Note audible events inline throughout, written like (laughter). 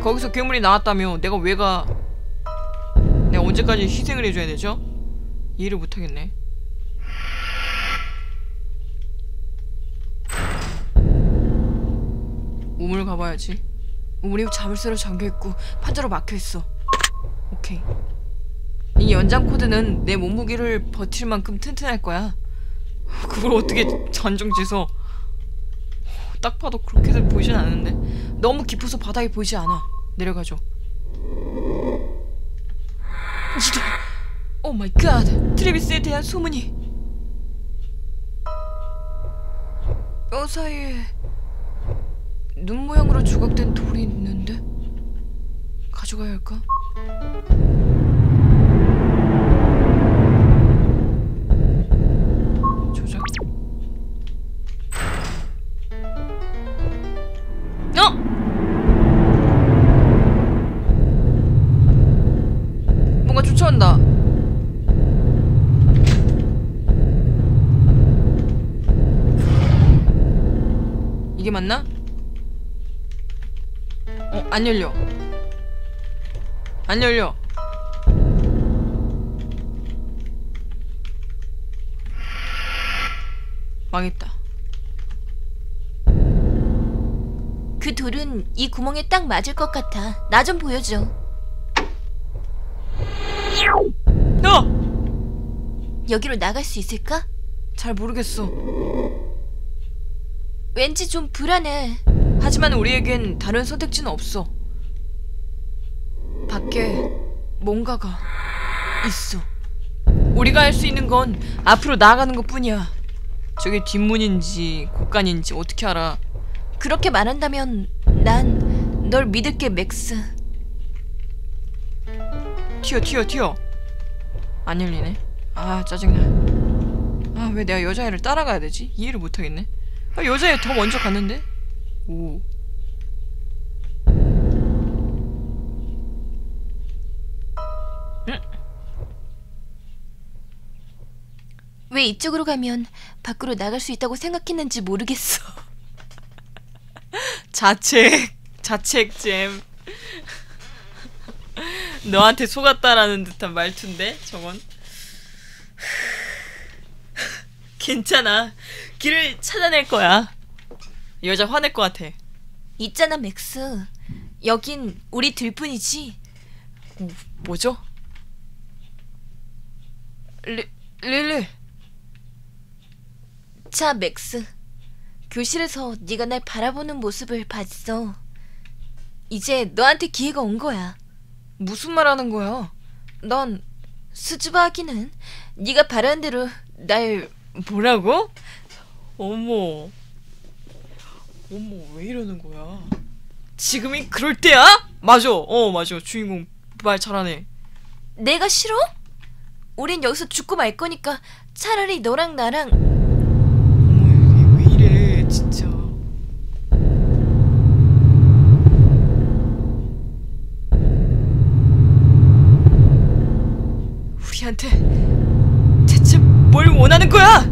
거기서 괴물이 나왔다며 내가 왜 가? 내가 언제까지 희생을 해줘야 되죠? 이해를 못하겠네. 우물 가봐야지. 우물이 자물쇠로 잠겨있고 판자로 막혀있어. 오케이. 이 연장 코드는 내 몸무게를 버틸 만큼 튼튼할 거야. 그걸 어떻게 전정지서 딱 봐도 그렇게 보이진 않는데. 너무 깊어서 바닥이 보이지 않아. 내려가죠 이게 오 마이 갓 트레비스에 대한 소문이. 뼈 사이에 눈 모양으로 조각된 돌이 있는데? 가져가야 할까? 맞나? 어, 안 열려. 안 열려. 망했다. 그 돌은 이 구멍에 딱 맞을 것 같아. 나 좀 보여줘. 어! 여기로 나갈 수 있을까? 잘 모르겠어. 왠지 좀 불안해. 하지만 우리에겐 다른 선택지는 없어. 밖에 뭔가가 있어. 우리가 할 수 있는 건 앞으로 나아가는 것 뿐이야. 저게 뒷문인지 곳간인지 어떻게 알아? 그렇게 말한다면 난 널 믿을게, 맥스. 튀어 튀어 튀어. 안 열리네. 아 짜증나. 아 왜 내가 여자애를 따라가야 되지? 이해를 못하겠네. 아, 여자애 더 먼저 갔는데? 오. 왜 이쪽으로 가면 밖으로 나갈 수 있다고 생각했는지 모르겠어. (laughs) 자책 자책잼 너한테 속았다라는 듯한 말투인데 저건 괜찮아 길을 찾아낼 거야 여자 화낼 것 같아 있잖아, 맥스. 여긴 우리 둘뿐이지. 오, 뭐죠? 리, 릴리 자, 맥스. 교실에서 네가 날 바라보는 모습을 봤어. 이제 너한테 기회가 온 거야. 무슨 말 하는 거야 넌 수줍어 하기는 네가 바라는 대로 날 뭐라고? 어머 어머 왜 이러는 거야 지금이 그럴 때야? 맞아 어 맞아 주인공 말 잘하네 내가 싫어? 우린 여기서 죽고 말 거니까 차라리 너랑 나랑 어머 이게 왜 이래 진짜 우리한테 대체 뭘 원하는 거야?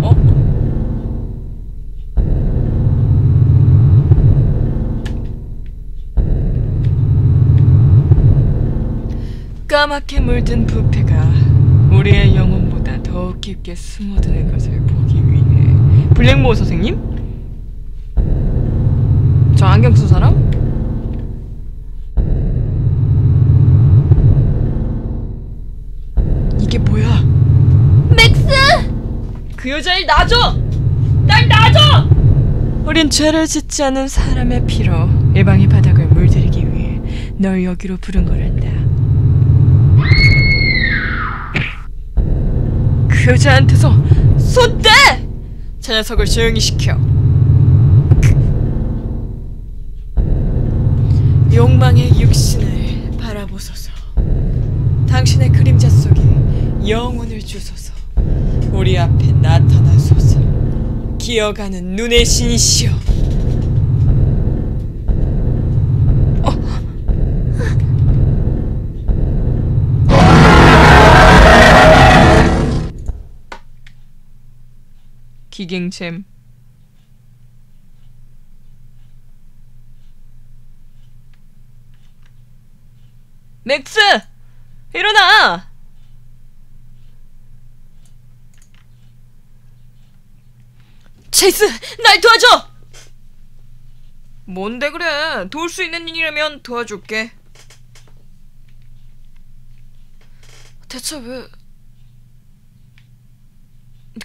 어? 까맣게 물든 부패가 우리의 영혼보다 더욱 깊게 스며드는 것을 보기 위해 블랙모어 선생님? 저 안경 쓴 사람? 이게 뭐야? 맥스! 그 여자를 놔줘! 날 놔줘! 우린 죄를 짓지 않은 사람의 피로 일방의 바닥을 물들이기 위해 널 여기로 부른 거란다. 그 여자한테서 손 떼! 저 녀석을 조용히 시켜. 욕망의 육신을 바라보소서. 당신의 그림자 속에 영혼을 주소서. 우리 앞에 나타나소서. 기어가는 눈의 신이시여. 기갱챔. 맥스! 일어나! 체이스! 날 도와줘! 뭔데 그래? 도울 수 있는 일이라면 도와줄게. 대체 왜...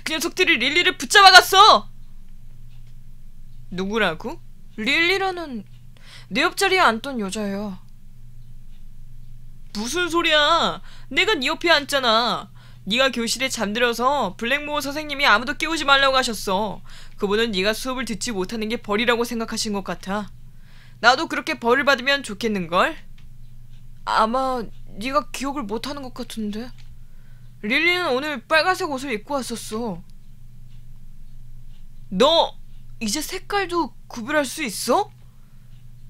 그 녀석들이 릴리를 붙잡아갔어! 누구라고? 릴리라는 내 옆자리에 앉던 여자예요. 무슨 소리야? 내가 네 옆에 앉잖아. 네가 교실에 잠들어서 블랙모어 선생님이 아무도 깨우지 말라고 하셨어. 그분은 네가 수업을 듣지 못하는 게 벌이라고 생각하신 것 같아. 나도 그렇게 벌을 받으면 좋겠는걸? 아마 네가 기억을 못하는 것 같은데. 릴리는 오늘 빨간색 옷을 입고 왔었어. 너 이제 색깔도 구별할 수 있어?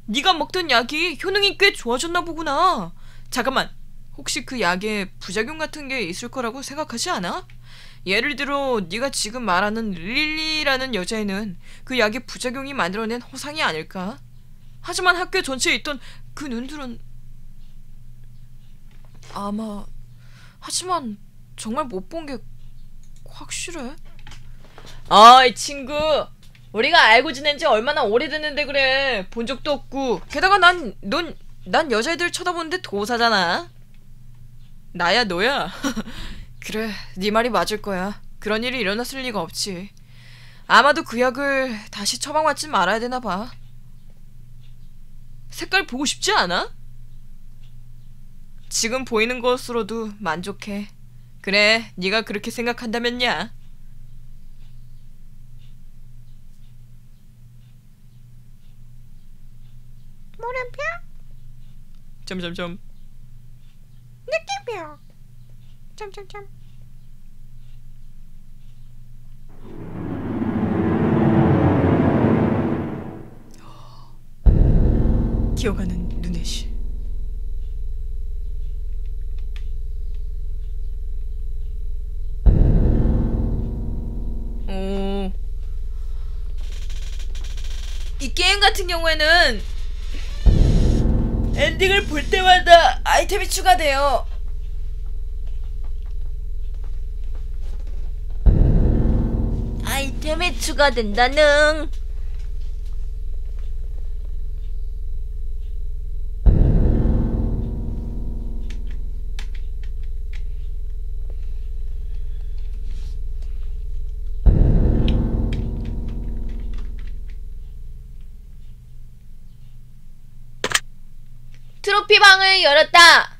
네가 먹던 약이 효능이 꽤 좋아졌나 보구나. 잠깐만. 혹시 그 약에 부작용 같은 게 있을 거라고 생각하지 않아? 예를 들어 네가 지금 말하는 릴리라는 여자애는 그 약의 부작용이 만들어낸 호상이 아닐까? 하지만 학교 전체에 있던 그 눈들은 아마 하지만 정말 못 본 게 확실해? 아이 친구 우리가 알고 지낸 지 얼마나 오래됐는데 그래 본 적도 없고 게다가 난 넌 난 여자애들 쳐다보는데 도사잖아. 나야 너야? (laughs) 그래 네 말이 맞을 거야. 그런 일이 일어났을 리가 없지. 아마도 그 약을 다시 처방받지 말아야 되나 봐. 색깔 보고 싶지 않아? 지금 보이는 것으로도 만족해. 그래 네가 그렇게 생각한다면야. 물음표? 점점점 느낌표. 점점점. 기어가는 눈의 실 오. 이 게임 같은 경우에는 엔딩을 볼 때마다 아이템이 추가돼요. 아이템에 추가된다는. 트로피 방을 열었다.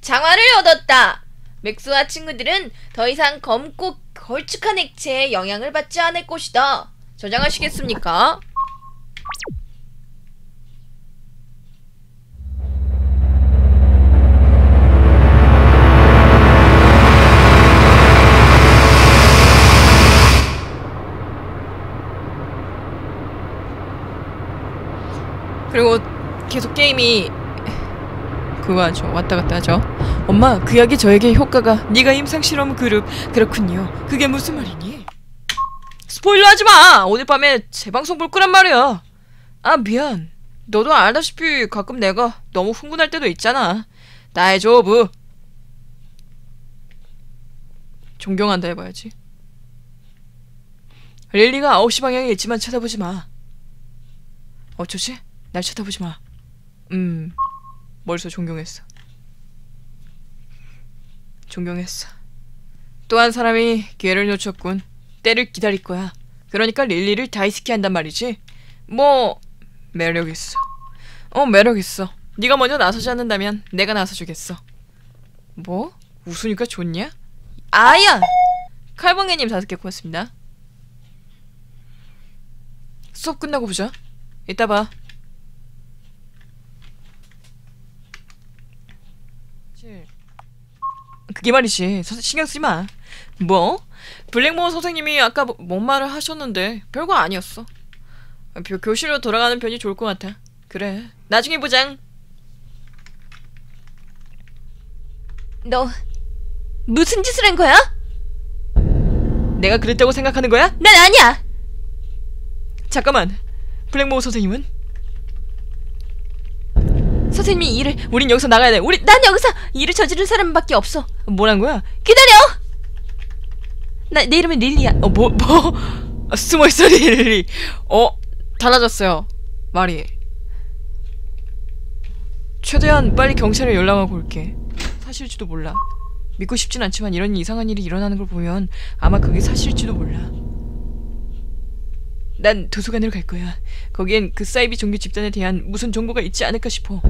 장화를 얻었다. 맥스와 친구들은 더 이상 검고 걸쭉한 액체에 영향을 받지 않을 것이다. 저장하시겠습니까? 그리고 계속 게임이 그거 하죠. 왔다 갔다 하죠. 엄마 그 약이 저에게 효과가 네가 임상 실험 그룹. 그렇군요. 그게 무슨 말이니? 스포일러 하지마! 오늘 밤에 재방송 볼 거란 말이야. 아 미안. 너도 알다시피 가끔 내가 너무 흥분할 때도 있잖아. 나의 조부. 존경한다 해봐야지. 릴리가 9시 방향에 있지만 쳐다보지 마. 어쩌지? 날 쳐다보지 마. 음, 멀리서 존경했어. 존경했어. 또 한 사람이 기회를 놓쳤군. 때를 기다릴 거야. 그러니까 릴리를 다이스키 한단 말이지. 뭐 매력 있어. 어 매력 있어. 네가 먼저 나서지 않는다면 내가 나서주겠어. 뭐? 웃으니까 좋냐? 아야! 칼방개님 다섯 개 고맙습니다. 수업 끝나고 보자. 이따 봐. 그게 말이지. 서- 신경 쓰지 마. 뭐? 블랙모어 선생님이 아까 뭐- 뭔 말을 하셨는데 별거 아니었어. 교, 교실로 돌아가는 편이 좋을 것 같아. 그래. 나중에 보장. 너 무슨 짓을 한 거야? 내가 그랬다고 생각하는 거야? 난 아니야. 잠깐만. 블랙모어 선생님은? 선생님이 이 일을 우린 여기서 나가야 돼. 우리 난 여기서 일을 저지른 사람밖에 없어. 뭐란 거야? 기다려. 나 내 이름은 릴리야. 어, 뭐, 뭐? 아, 숨어 있어, 릴리. 어, 달라졌어요. 말이. 최대한 빨리 경찰에 연락하고 올게. 사실지도 몰라. 믿고 싶진 않지만 이런 이상한 일이 일어나는 걸 보면 아마 그게 사실지도 몰라. 난 도서관으로 갈 거야. 거기엔 그 사이비 종교 집단에 대한 무슨 정보가 있지 않을까 싶어.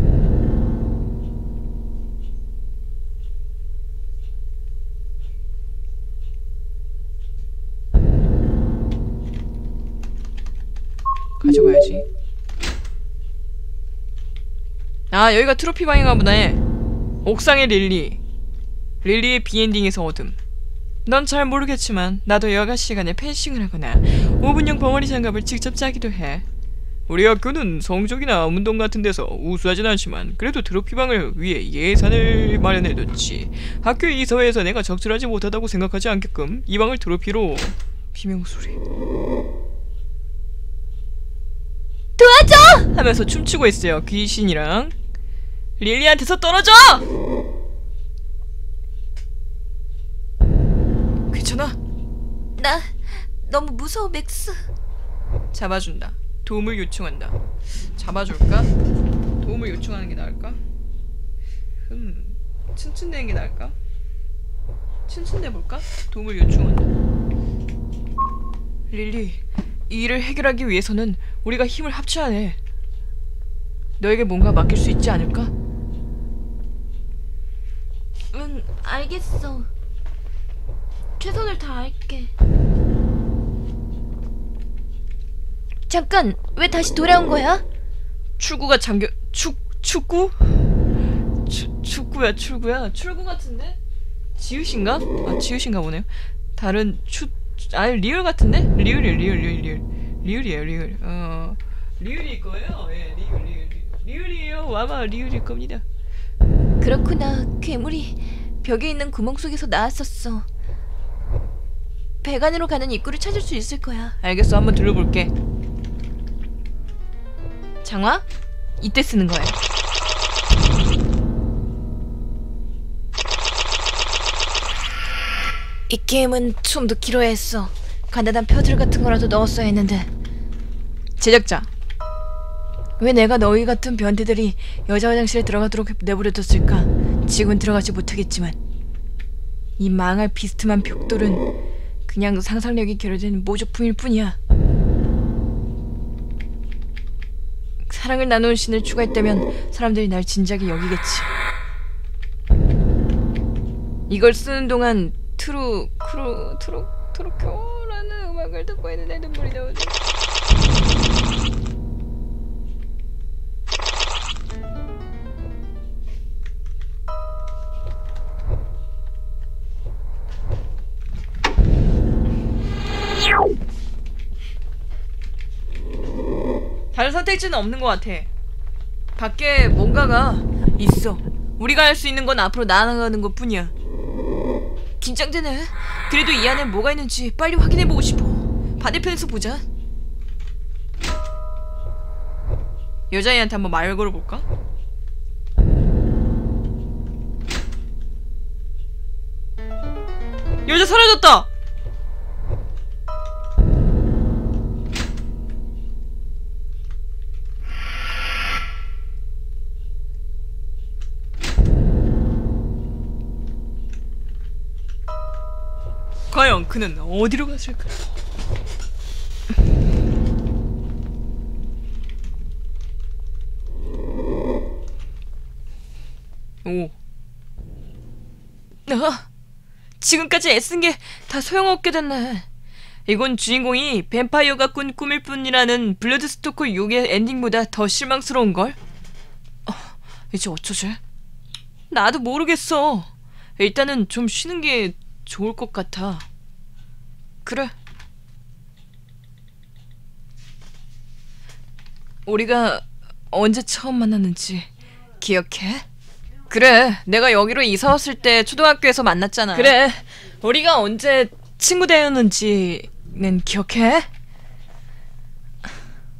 가져가야지. 아 여기가 트로피 방인가 보네. 옥상의 릴리. 릴리의 비엔딩에서 얻음. 넌 잘 모르겠지만 나도 여가 시간에 펜싱을 하거나 5분용 벙어리 장갑을 직접 짜기도 해. 우리 학교는 성적이나 운동 같은 데서 우수하진 않지만 그래도 트로피방을 위해 예산을 마련해뒀지. 학교 이사회에서 내가 적절하지 못하다고 생각하지 않게끔 이 방을 트로피로 비명 소리. 도와줘. 하면서 춤추고 있어요. 귀신이랑 릴리한테서 떨어져! 괜찮아? 나 너무 무서워 맥스. 잡아준다. 도움을 요청한다. 잡아줄까? 도움을 요청하는 게 나을까? 흠, 춘춘대는 게 나을까? 춘춘대 볼까? 도움을 요청한다. 릴리, 이 일을 해결하기 위해서는 우리가 힘을 합쳐야 해. 너에게 뭔가 맡길 수 있지 않을까? 응 알겠어. 최선을 다할게. 잠깐 왜 다시 돌아온 거야? 출구가 잠겨 축 축구? 추, 축구야 출구야 출구 같은데? 지읒인가? 아 지읒인가 보네요. 다른 추 아니 리을 같은데? 리을이에요 리을 리을 리을 리을이에요 리을 어 리을일 거예요. 예 리을 리을. 리을이에요. 아마 리을일 겁니다. 그렇구나. 괴물이 벽에 있는 구멍 속에서 나왔었어. 배관으로 가는 입구를 찾을 수 있을 거야. 알겠어 한번 들려볼게. 장화? 이때 쓰는 거야. 이 게임은 좀 더 길어야 했어. 간단한 펴들 같은 거라도 넣었어야 했는데 제작자 왜 내가 너희 같은 변태들이 여자 화장실에 들어가도록 내버려뒀을까? 지금은 들어가지 못하겠지만 이 망할 비스듬한 벽돌은 그냥 상상력이 결여된 모조품일 뿐이야. 사랑을 나누는 신을 추가했다면 사람들이 날 진작에 여기겠지. 이걸 쓰는 동안 트루 크루 트루 트루교라는 음악을 듣고 있는데 눈물이 나오지. 다른 선택지는 없는 것 같아. 밖에 뭔가가 있어. 우리가 할 수 있는 건 앞으로 나아가는 것 뿐이야. 긴장되네. 그래도 이 안에 뭐가 있는지 빨리 확인해보고 싶어. 반대편에서 보자. 여자애한테 한번 말 걸어볼까? 여자 사라졌다! 그는 어디로 갔을까? 오. 아, 지금까지 애쓴 게 다 소용없게 됐네. 이건 주인공이 뱀파이어가 꾼 꿈일 뿐이라는 블러드스토커 욕의 엔딩보다 더 실망스러운걸? 어, 이제 어쩌지? 나도 모르겠어. 일단은 좀 쉬는 게 좋을 것 같아. 그래. 우리가 언제 처음 만났는지 기억해? 그래, 내가 여기로 이사 왔을 때 초등학교에서 만났잖아. 그래, 우리가 언제 친구 되었는지는 기억해?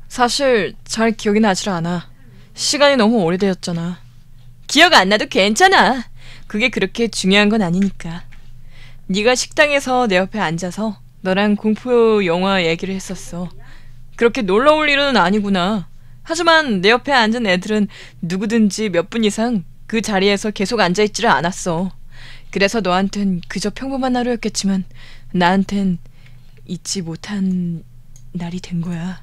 사실 잘 기억이 나질 않아. 시간이 너무 오래되었잖아. 기억 안 나도 괜찮아. 그게 그렇게 중요한 건 아니니까. 네가 식당에서 내 옆에 앉아서 너랑 공포 영화 얘기를 했었어. 그렇게 놀라울 일은 아니구나. 하지만 내 옆에 앉은 애들은 누구든지 몇 분 이상 그 자리에서 계속 앉아있지를 않았어. 그래서 너한텐 그저 평범한 하루였겠지만 나한텐 잊지 못한 날이 된 거야.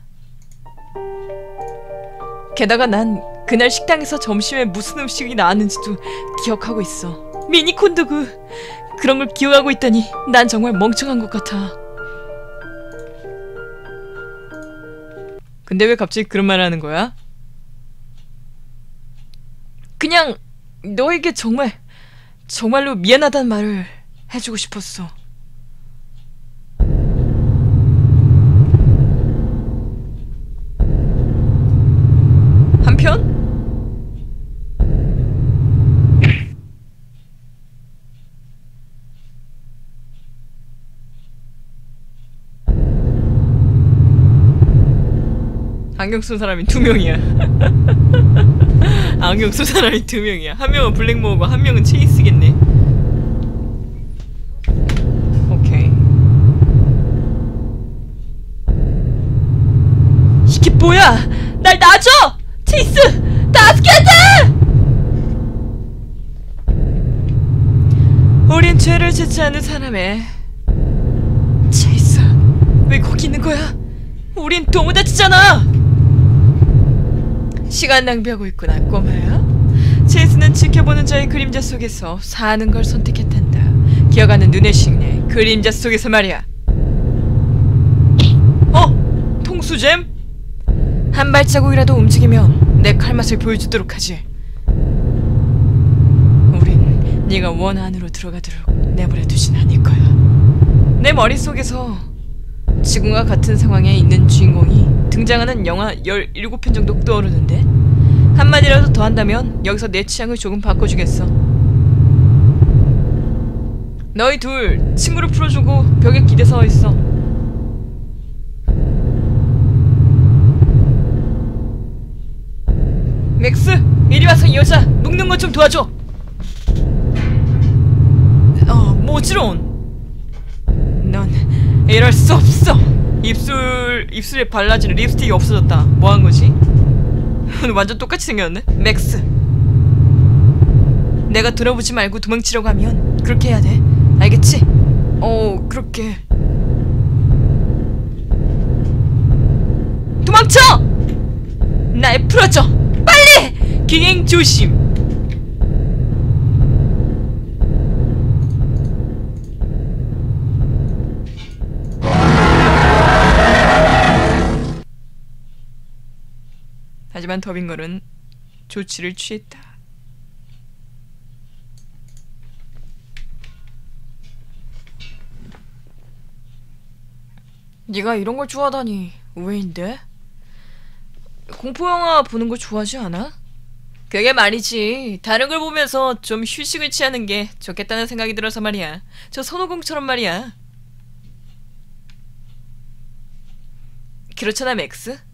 게다가 난 그날 식당에서 점심에 무슨 음식이 나왔는지도 기억하고 있어. 미니 콘도그 그런 걸 기억하고 있다니 난 정말 멍청한 것 같아. 근데 왜 갑자기 그런 말 하는 거야? 그냥 너에게 정말 정말로 미안하다는 말을 해주고 싶었어. 안경 쓴 사람이 두 명이야. (laughs) 안경 쓴 사람이 두 명이야. 한 명은 블랙모어고 한 명은 체이스겠네. 오케이. 이게 뭐야? 날 놔줘! 체이스! 나스케트! 우린 죄를 짓지 않은 사람의 체이스. 왜 거기 있는 거야? 우린 도모 다치잖아. 시간 낭비하고 있구나, 꼬마야. 체이스는 지켜보는 자의 그림자 속에서 사는 걸 선택했단다. 기어가는 눈의 식내, 그림자 속에서 말이야. 어? 통수잼? 한 발자국이라도 움직이면 내 칼맛을 보여주도록 하지. 우린 네가 원 안으로 들어가도록 내버려 두진 않을 거야. 내 머릿속에서 지금과 같은 상황에 있는 주인공이 등장하는 영화 17편 정도 떠오르는데 한마디라도 더 한다면 여기서 내 취향을 조금 바꿔주겠어. 너희 둘 친구를 풀어주고 벽에 기대 서 있어. 맥스, 이리 와서 이 여자 묶는 것 좀 도와줘. 어, 모지론. 넌 이럴 수 없어. 입술 입술에 발라지는 립스틱이 없어졌다. 뭐 한 거지? 완전 똑같이 생겼네. 맥스. 내가 들어보지 말고 도망치려고 하면 그렇게 해야 돼. 알겠지? 어, 그렇게. 도망쳐! 날 풀어줘. 빨리! 기행 조심. 하지만 더빙걸은 조치를 취했다. 네가 이런 걸 좋아하다니 의외인데? 공포 영화 보는 거 좋아하지 않아? 그게 말이지. 다른 걸 보면서 좀 휴식을 취하는 게 좋겠다는 생각이 들어서 말이야. 저 손오공처럼 말이야. 그렇잖아, 맥스.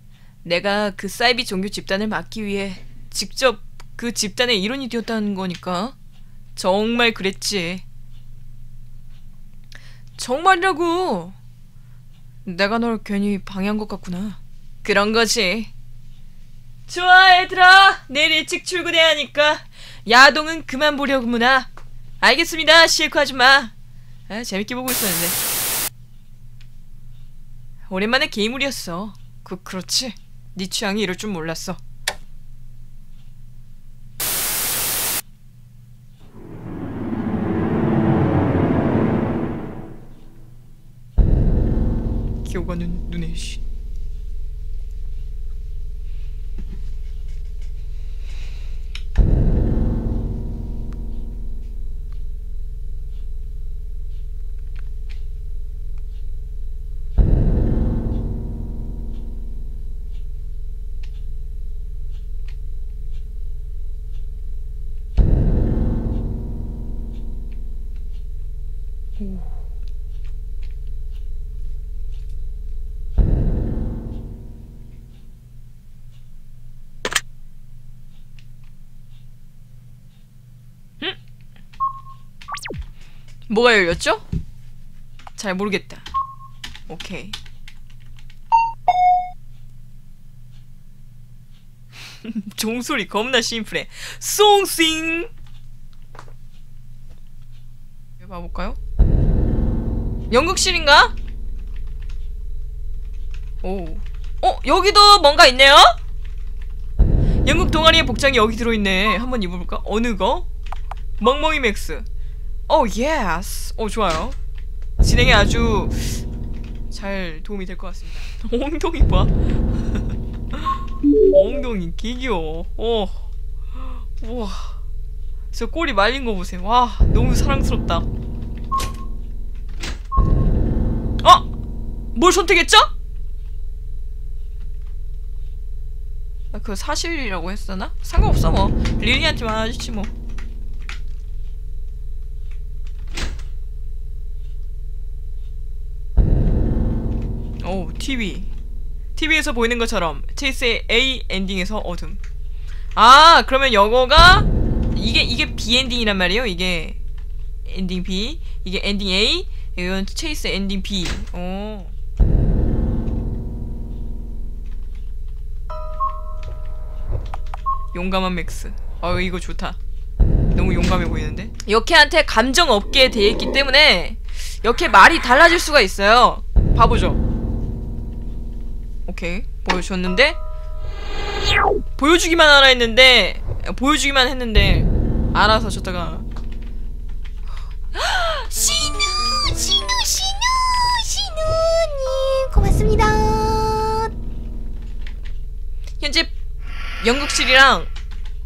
내가 그 사이비 종교 집단을 막기 위해 직접 그 집단의 일원이 되었다는 거니까 정말 그랬지. 정말이라고. 내가 널 괜히 방해한 것 같구나. 그런 거지. 좋아 얘들아 내일 일찍 출근해야 하니까 야동은 그만 보려구나 알겠습니다 실크 아줌마 아, 재밌게 보고 있었는데 오랜만에 게임물이었어 그, 그렇지 네 취향이 이럴 줄 몰랐어. 기어가는 눈의 신 뭐가 열렸죠? 잘 모르겠다. 오케이. (laughs) 종소리 겁나 심플해. 송싱. 봐볼까요? 연극실인가? 오. 어 여기도 뭔가 있네요? 연극 동아리의 복장이 여기 들어있네. 한번 입어볼까? 어느 거? 멍멍이 맥스. 오 예스. 오 좋아요. 진행에 아주 잘 도움이 될 것 같습니다. (laughs) 엉덩이 봐. (laughs) 엉덩이 기귀여워. 오. 우와. 저 꼬리 말린 거 보세요. 와, 너무 사랑스럽다. 어? 뭘 선택했죠? 아, 그 사실이라고 했었나? 상관없어 뭐. 릴리한테만 하지 뭐. 오, TV. TV에서 보이는 것처럼 체이스의 A 엔딩에서 어둠. 아, 그러면 영어가 이게 이게 B 엔딩이란 말이에요. 이게 엔딩 B, 이게 엔딩 A, 이건 체이스 엔딩 B. 오. 용감한 맥스. 어 이거 좋다. 너무 용감해 보이는데. 역해한테 감정 없게 돼 있기 때문에 역해 말이 달라질 수가 있어요. 봐보죠. 오케이 보여줬는데 보여주기만 하라 했는데 보여주기만 했는데 알아서 줬다가 (gasps) 신우 신우 신우 신우님 고맙습니다. 현재 연극실이랑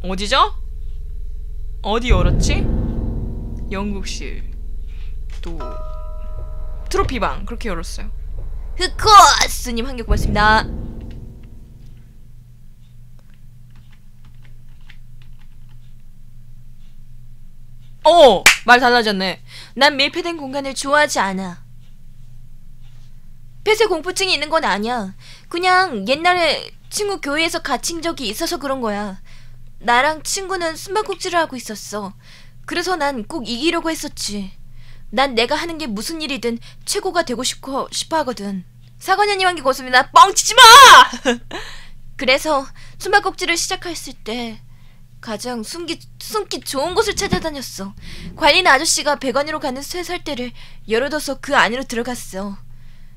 어디죠? 어디 열었지? 연극실 또 트로피방 그렇게 열었어요. 흑 코스님 한 개 고맙습니다. 어! 말 달라졌네. 난 밀폐된 공간을 좋아하지 않아. 폐쇄 공포증이 있는 건 아니야. 그냥 옛날에 친구 교회에서 갇힌 적이 있어서 그런 거야. 나랑 친구는 숨바꼭질을 하고 있었어. 그래서 난 꼭 이기려고 했었지. 난 내가 하는 게 무슨 일이든 최고가 되고 싶어, 싶어 하거든. 사관녀님 한게 고맙습니다. 뻥치지 마! (laughs) 그래서 숨바꼭질을 시작했을 때 가장 숨기, 숨기 좋은 곳을 찾아다녔어. 관리는 아저씨가 배관으로 가는 쇠설대를 열어둬서 그 안으로 들어갔어.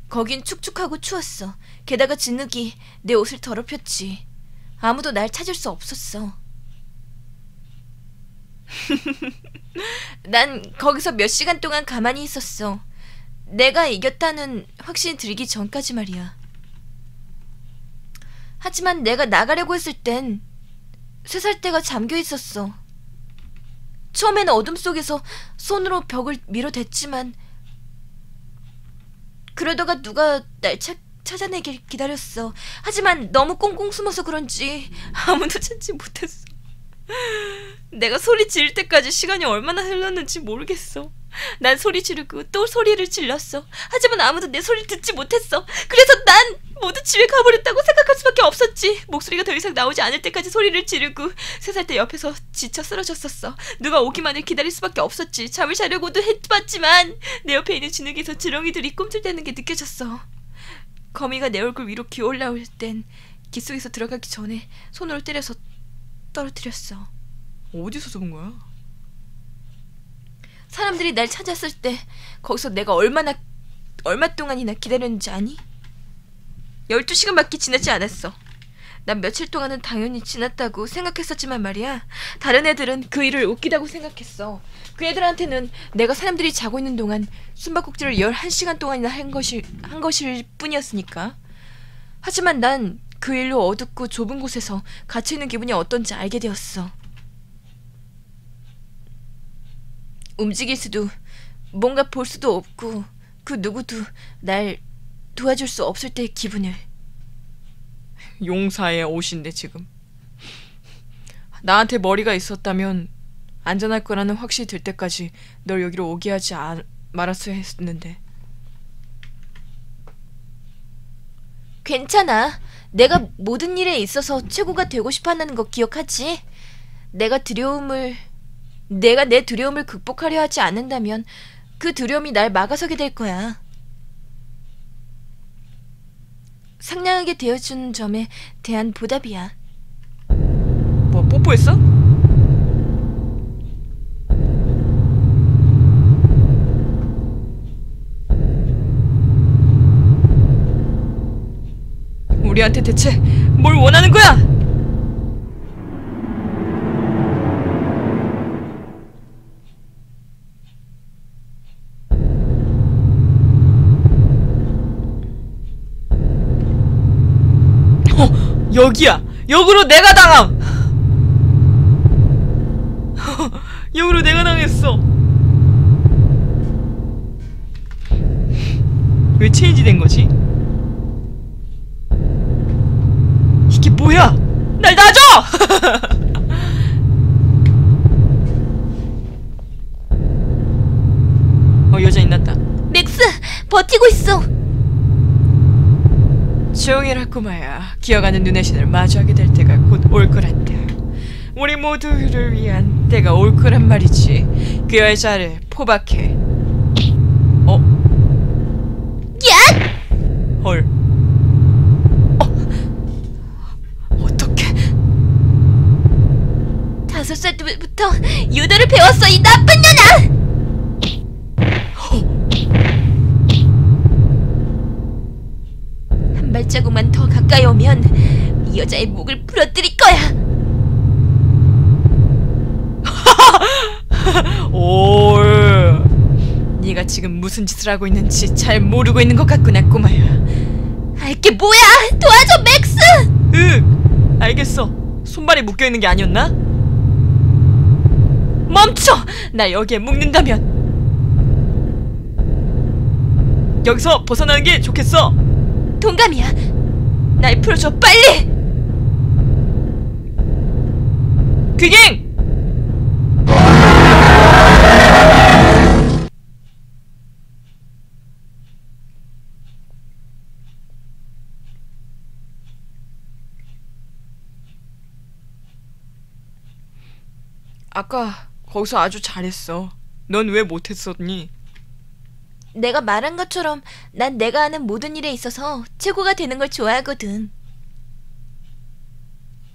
거긴 축축하고 추웠어. 게다가 진흙이 내 옷을 더럽혔지. 아무도 날 찾을 수 없었어. (laughs) 난 거기서 몇 시간 동안 가만히 있었어. 내가 이겼다는 확신이 들기 전까지 말이야. 하지만 내가 나가려고 했을 땐 쇠살대가 잠겨 있었어. 처음에는 어둠 속에서 손으로 벽을 밀어댔지만 그러다가 누가 날 찾, 찾아내길 기다렸어. 하지만 너무 꽁꽁 숨어서 그런지 아무도 찾지 못했어. 내가 소리 지를 때까지 시간이 얼마나 흘렀는지 모르겠어. 난 소리 지르고 또 소리를 질렀어. 하지만 아무도 내 소리를 듣지 못했어. 그래서 난 모두 집에 가버렸다고 생각할 수밖에 없었지. 목소리가 더 이상 나오지 않을 때까지 소리를 지르고 세 살 때 옆에서 지쳐 쓰러졌었어. 누가 오기만을 기다릴 수밖에 없었지. 잠을 자려고도 해봤지만 내 옆에 있는 진흙에서 지렁이들이 꿈틀대는 게 느껴졌어. 거미가 내 얼굴 위로 기어 올라올 땐 깃속에서 들어가기 전에 손으로 때려서 떨어뜨렸어. 어디서 잡은 거야? 사람들이 날 찾았을 때 거기서 내가 얼마나 얼마 동안이나 기다렸는지 아니? 12시간밖에 지나지 않았어. 난 며칠 동안은 당연히 지났다고 생각했었지만 말이야. 다른 애들은 그 일을 웃기다고 생각했어. 그 애들한테는 내가 사람들이 자고 있는 동안 숨바꼭질을 11시간 동안이나 한 것이 한 것일 뿐이었으니까. 하지만 난 그 일로 어둡고 좁은 곳에서 갇혀 있는 기분이 어떤지 알게 되었어. 움직일 수도 뭔가 볼 수도 없고 그 누구도 날 도와줄 수 없을 때의 기분을 용사의 옷인데 지금 나한테 머리가 있었다면 안전할 거라는 확신이 들 때까지 널 여기로 오게 하지 안, 말았어야 했는데 괜찮아. 내가 모든 일에 있어서 최고가 되고 싶어 한다는 거 기억하지? 내가 두려움을 내가 내 두려움을 극복하려 하지 않는다면 그 두려움이 날 막아서게 될 거야. 상냥하게 대해준 점에 대한 보답이야. 뭐 뽀뽀했어? 우리한테 대체 뭘 원하는 거야? 어, 여기야. 역으로 내가 당함. (laughs) 역으로 내가 당했어. 왜 체인지 된 거지? 뭐야? 날 놔줘! (laughs) 어 여자인 났다. 맥스, 버티고 있어. 조용히라 꼬마야. 기어가는 눈의 신을 마주하게 될 때가 곧 올 거란다. 우리 모두를 위한 때가 올 거란 말이지. 그 여자를 포박해. 어? 야! 헐. 어. 어떻게? 다섯 살 때부터 유도를 배웠어, 이 나쁜 년아! 한 발자국만 더 가까이 오면 이 여자의 목을 부러뜨릴 거야. (laughs) 올. 네가 지금 무슨 짓을 하고 있는지 잘 모르고 있는 것 같구나, 꼬마야. 알게 뭐야? 도와줘, 맥스! 윽! 알겠어. 손발이 묶여 있는 게 아니었나? 멈춰! 나 여기에 묶는다면 여기서 벗어나는 게 좋겠어. 동감이야. 날 풀어줘, 빨리! 귀갱! 아까 거기서 아주 잘했어. 넌 왜 못했었니? 내가 말한 것처럼 난 내가 하는 모든 일에 있어서 최고가 되는 걸 좋아하거든.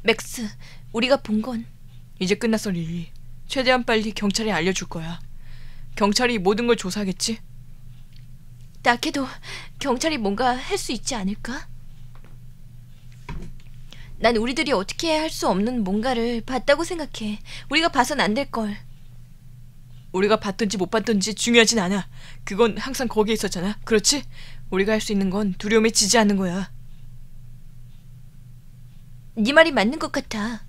맥스, 우리가 본 건 이제 끝났어, 릴리. 최대한 빨리 경찰에 알려줄 거야. 경찰이 모든 걸 조사하겠지? 딱해도 경찰이 뭔가 할 수 있지 않을까? 난 우리들이 어떻게 할 수 없는 뭔가를 봤다고 생각해. 우리가 봐선 안 될 걸. 우리가 봤든지 못 봤든지 중요하진 않아. 그건 항상 거기에 있었잖아. 그렇지? 우리가 할 수 있는 건 두려움에 지지 않는 거야. 네 말이 맞는 것 같아.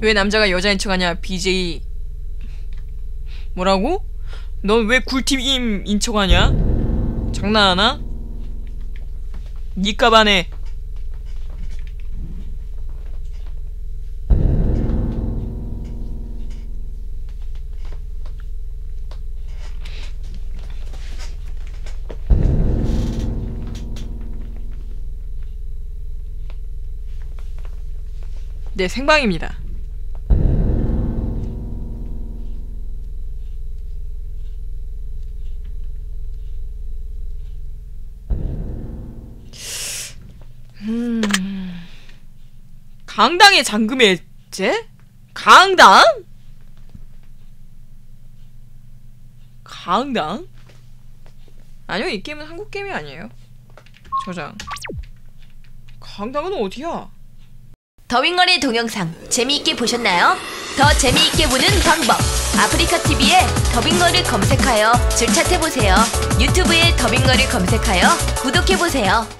왜 남자가 여자인 척하냐? BJ 뭐라고? 넌 왜 굴팀인 척하냐? 장난하나? 니값 안해. 네, 생방입니다. 강당의 잠금의 제? 강당? 강당? 아니요, 이 게임은 한국 게임이 아니에요. 저장. 강당은 어디야? 더윙걸의 동영상 재미있게 보셨나요? 더 재미있게 보는 방법 아프리카 TV에 더빙걸을 검색하여 즐 찾해보세요 유튜브에 더빙걸을 검색하여 구독해보세요